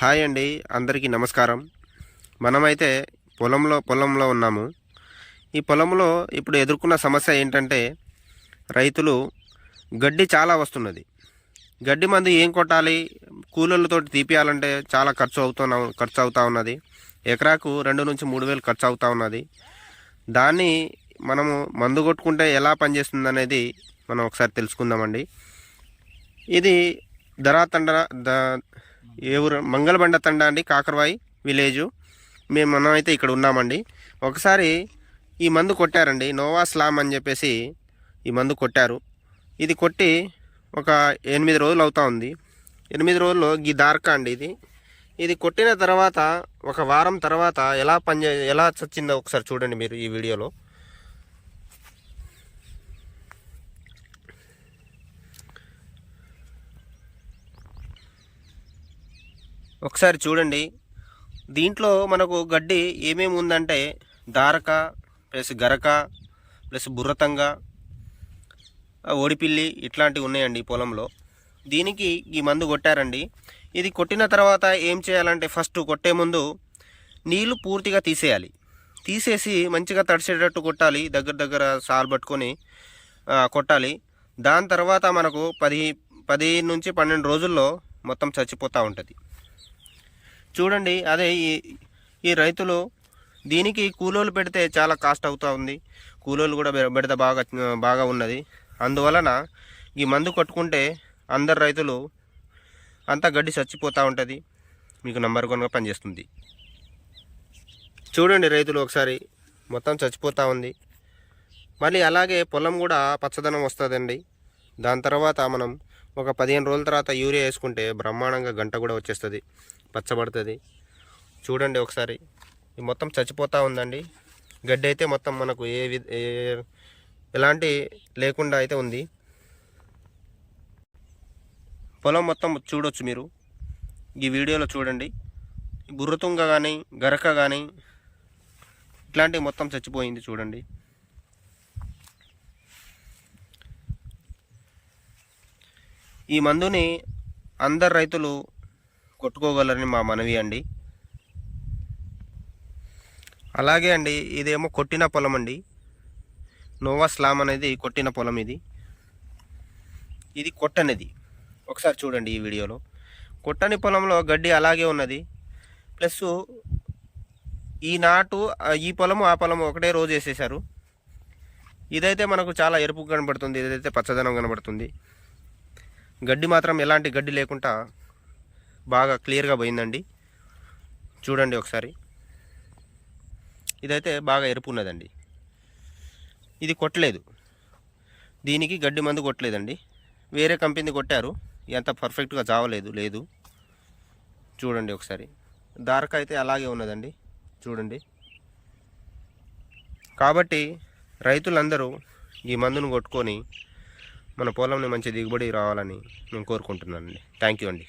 Hi అండి అందరికీ నమస్కారం. మనమైతే పొలంలో పొలంలో ఉన్నాము. ఈ పొలంలో ఇప్పుడు ఎదుర్కొన్న సమస్య ఏంటంటే రైతులు గడ్డి చాలా వస్తున్నది. గడ్డి మందు ఏం కొట్టాలి? కూలర్లతో తీపియాలంటే చాలా ఖర్చు అవుతున్న ఖర్చు అవుతూ ఉన్నది. ఎకరాకు రెండు నుంచి మూడు వేలు ఖర్చు అవుతూ ఉన్నది. దాన్ని మనము మందు కొట్టుకుంటే ఎలా పనిచేస్తుంది అనేది మనం ఒకసారి తెలుసుకుందామండి. ఇది ధరాతండ ద ఏ ఊరు? మంగళబండ తండ అండి కాకరవాయి విలేజు. మేము మనమైతే ఇక్కడ ఉన్నామండి. ఒకసారి ఈ మందు కొట్టారండి నోవా స్లామ్ అని చెప్పేసి ఈ మందు కొట్టారు. ఇది కొట్టి ఒక ఎనిమిది రోజులు అవుతా ఉంది. ఎనిమిది రోజుల్లో ఈ దార్కా అండి ఇది. ఇది కొట్టిన తర్వాత ఒక వారం తర్వాత ఎలా పనిచే ఎలా చచ్చిందో ఒకసారి చూడండి మీరు ఈ వీడియోలో. ఒకసారి చూడండి. దీంట్లో మనకు గడ్డి ఏమేమి ఉందంటే దారక ప్లస్ గరక ప్లస్ బుర్రతంగ ఓడిపిల్లి ఇట్లాంటివి ఉన్నాయండి పొలంలో. దీనికి ఈ మందు కొట్టారండి. ఇది కొట్టిన తర్వాత ఏం చేయాలంటే ఫస్ట్ కొట్టే ముందు నీళ్ళు పూర్తిగా తీసేయాలి. తీసేసి మంచిగా తడిసేటట్టు కొట్టాలి దగ్గర దగ్గర సాల్ పట్టుకొని కొట్టాలి. దాని తర్వాత మనకు పది పది నుంచి పన్నెండు రోజుల్లో మొత్తం చచ్చిపోతూ ఉంటుంది. చూడండి అదే ఈ ఈ రైతులు దీనికి కూలోలు పెడితే చాలా కాస్ట్ అవుతూ ఉంది. కూలోలు కూడా పెడితే బాగా బాగా ఉన్నది. అందువలన ఈ మందు కొట్టుకుంటే అందరు రైతులు అంతా గడ్డి చచ్చిపోతూ ఉంటుంది. మీకు నంబర్ వన్గా పనిచేస్తుంది. చూడండి రైతులు ఒకసారి మొత్తం చచ్చిపోతూ ఉంది. మళ్ళీ అలాగే పొలం కూడా పచ్చదనం వస్తుందండి. దాని తర్వాత మనం ఒక పదిహేను రోజుల తర్వాత యూరియా వేసుకుంటే బ్రహ్మాండంగా గంట కూడా వచ్చేస్తుంది పచ్చబడుతుంది. చూడండి ఒకసారి. మొత్తం చచ్చిపోతూ ఉందండి. గడ్డి అయితే మొత్తం మనకు ఏ విధ ఏ ఎలాంటి లేకుండా అయితే ఉంది. పొలం మొత్తం చూడొచ్చు మీరు. ఈ వీడియోలో చూడండి. బుర్రతుంగ కానీ గరక కానీ ఇట్లాంటివి మొత్తం చచ్చిపోయింది చూడండి. ఈ మందుని అందరు రైతులు కొట్టుకోగలరని మా మనవి అండి. అలాగే అండి ఇదేమో కొట్టిన పొలం అండి. నోవా స్లామ్ అనేది కొట్టిన పొలం ఇది. ఇది కొట్టనిది. ఒకసారి చూడండి ఈ వీడియోలో. కొట్టని పొలంలో గడ్డి అలాగే ఉన్నది. ప్లస్ ఈ నాటు ఈ పొలము ఆ పొలము ఒకటే రోజు వేసేసారు ఇదైతే మనకు చాలా ఎరుపు కనబడుతుంది ఇదైతే పచ్చదనం కనబడుతుంది. గడ్డి మాత్రం ఎలాంటి గడ్డి లేకుండా బాగా క్లియర్గా పోయిందండి. చూడండి ఒకసారి. ఇదైతే బాగా ఎరుపు ఉన్నదండి. ఇది కొట్టలేదు. దీనికి గడ్డి మందు కొట్టలేదండి. వేరే కంపెనీ కొట్టారు. ఎంత పర్ఫెక్ట్గా చావలేదు లేదు. చూడండి ఒకసారి. దారక అయితే అలాగే ఉన్నదండి. చూడండి. కాబట్టి రైతులందరూ ఈ మందును కొట్టుకొని మన పొలంని మంచి దిగుబడి రావాలని మేము కోరుకుంటున్నానండి. థ్యాంక్ యూ అండి.